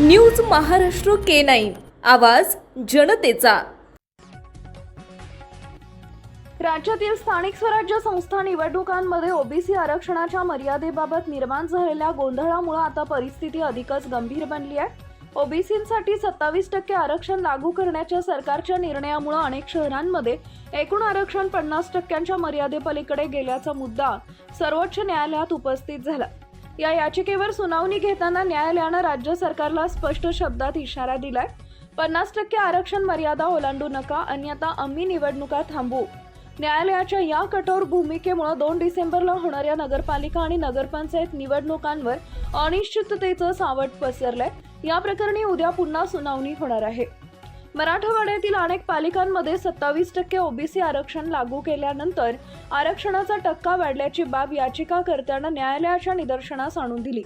News Maharashtra K nine. आवाज जनतेचा. राज्यातील स्थानिक स्वराज्य संस्था निवडणुकांमध्ये ओबीसी आरक्षणाच्या मर्यादेबाबत निर्माण झालेल्या गोंधळामुळे आता परिस्थिती अधिकच गंभीर बनली आहे. ओबीसींसाठी सत्तावीस टक्के आरक्षण लागू करण्याच्या सरकारच्या निर्णयामुळे अनेक शहरांमध्ये एकूण आरक्षण पन्नास टक्क्यांच्या मर्यादेपलीकडे गेल्याचा मुद्दा सर्वोच्च न्यायालयात उपस्थित झाला. या याचिकेवर सुनावणी घेताना न्यायालयानं राज्य सरकारला स्पष्ट शब्दात इशारा दिलाय. पन्नास टक्के आरक्षण मर्यादा ओलांडू नका अन्यथा आम्ही निवडणुका थांबवू. न्यायालयाच्या या कठोर भूमिकेमुळे दोन डिसेंबरला होणाऱ्या नगरपालिका आणि नगरपंचायत निवडणुकांवर अनिश्चिततेचं सावट पसरलंय. या प्रकरणी उद्या पुन्हा सुनावणी होणार आहे. मराठवाड्यातील अनेक पालिकांमध्ये सत्तावीस टक्के ओबीसी आरक्षण लागू केल्यानंतर आरक्षणाचा टक्का वाढल्याची बाब याचिकाकर्त्यानं न्यायालयाच्या निदर्शनास आणून दिली.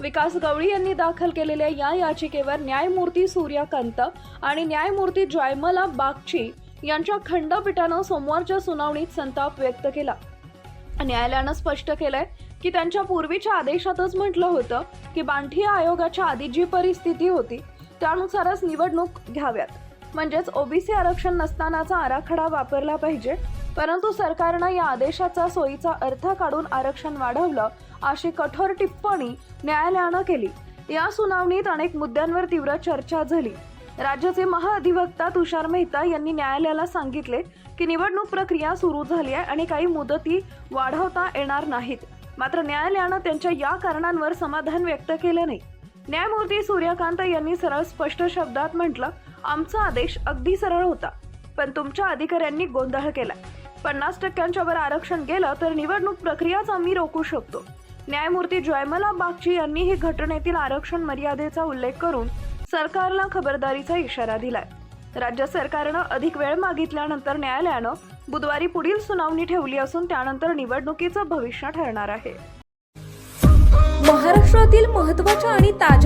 विकास गवळी यांनी दाखल केलेल्या या याचिकेवर न्यायमूर्ती सूर्यकांत आणि न्यायमूर्ती जयमला बागची यांच्या खंडपीठानं सोमवारच्या सुनावणीत संताप व्यक्त केला. न्यायालयानं स्पष्ट केलंय की त्यांच्या पूर्वीच्या आदेशातच म्हटलं होतं की बांठी आयोगाच्या आधी जी परिस्थिती होती त्यानुसारच निवडणूक घ्याव्यात. म्हणजेच ओबीसी आरक्षण नसतानाचा आराखडा वापरला पाहिजे. परंतु सरकारनं या आदेशाचा सोयीचा अर्थ काढून आरक्षण वाढवलं अशी कठोर टिप्पणी न्यायालयानं केली. या सुनावणीत अनेक मुद्द्यांवर तीव्र चर्चा झाली. राज्याचे महाअधिवक्ता तुषार मेहता यांनी न्यायालयाला सांगितले की निवडणूक प्रक्रिया सुरू झाली आहे आणि काही मुदती वाढवता येणार नाहीत. मात्र न्यायालयानं त्यांच्या या कारणांवर समाधान व्यक्त केलं नाही. न्यायमूर्ती सूर्यकांत यांनी सरळ स्पष्ट शब्दात म्हटलं आमचा आदेश अगदी सरळ होता पण तुमच्या अधिकाऱ्यांनी गोंधळ केला. पन्नास टक्क्यांच्या वर आरक्षण गेलं तर निवडणूक प्रक्रियाच आम्ही रोखू शकतो. न्यायमूर्ती जयमला बागची यांनी ही घटनेतील आरक्षण मर्यादेचा उल्लेख करून सरकारला खबरदारीचा इशारा दिलाय. राज्य सरकारनं अधिक वेळ मागितल्यानंतर न्यायालयानं बुधवारी पुढील सुनावणी ठेवली असून त्यानंतर निवडणुकीचं भविष्य ठरणार आहे. महाराष्ट्रातील महत्त्वाच्या आणि ताज्या